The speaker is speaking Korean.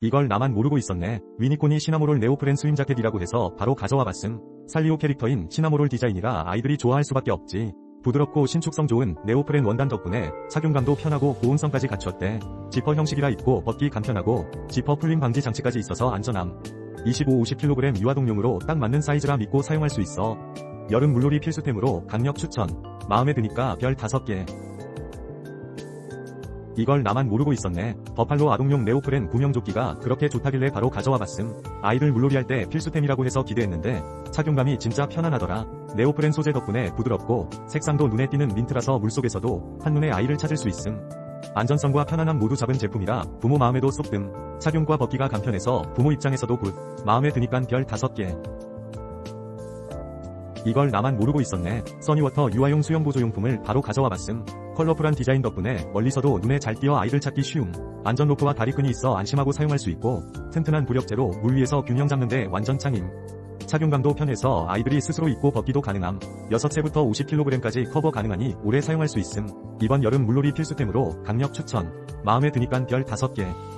이걸 나만 모르고 있었네. 위니콘이 시나모롤 네오프렌 스윙 자켓이라고 해서 바로 가져와 봤음. 살리오 캐릭터인 시나모롤 디자인이라 아이들이 좋아할 수밖에 없지. 부드럽고 신축성 좋은 네오프렌 원단 덕분에 착용감도 편하고 보온성까지 갖추었대. 지퍼 형식이라 입고 벗기 간편하고 지퍼 풀림 방지 장치까지 있어서 안전함. 25-50kg 유아동용으로 딱 맞는 사이즈라 믿고 사용할 수 있어. 여름 물놀이 필수템으로 강력 추천. 마음에 드니까 별 5개. 이걸 나만 모르고 있었네. 버팔로 아동용 네오프렌 구명조끼가 그렇게 좋다길래 바로 가져와 봤음. 아이들 물놀이 할 때 필수템이라고 해서 기대했는데 착용감이 진짜 편안하더라. 네오프렌 소재 덕분에 부드럽고 색상도 눈에 띄는 민트라서 물속에서도 한눈에 아이를 찾을 수 있음. 안전성과 편안함 모두 잡은 제품이라 부모 마음에도 쏙 듦. 착용과 벗기가 간편해서 부모 입장에서도 굿. 마음에 드니깐 별 5개. 이걸 나만 모르고 있었네. 써니워터 유아용 수영 보조용품을 바로 가져와 봤음. 컬러풀한 디자인 덕분에 멀리서도 눈에 잘 띄어 아이들 찾기 쉬움. 안전 로프와 다리끈이 있어 안심하고 사용할 수 있고 튼튼한 부력재로 물 위에서 균형 잡는데 완전 짱임. 착용감도 편해서 아이들이 스스로 입고 벗기도 가능함. 6세부터 50kg까지 커버 가능하니 오래 사용할 수 있음. 이번 여름 물놀이 필수템으로 강력 추천. 마음에 드니깐 별 5개.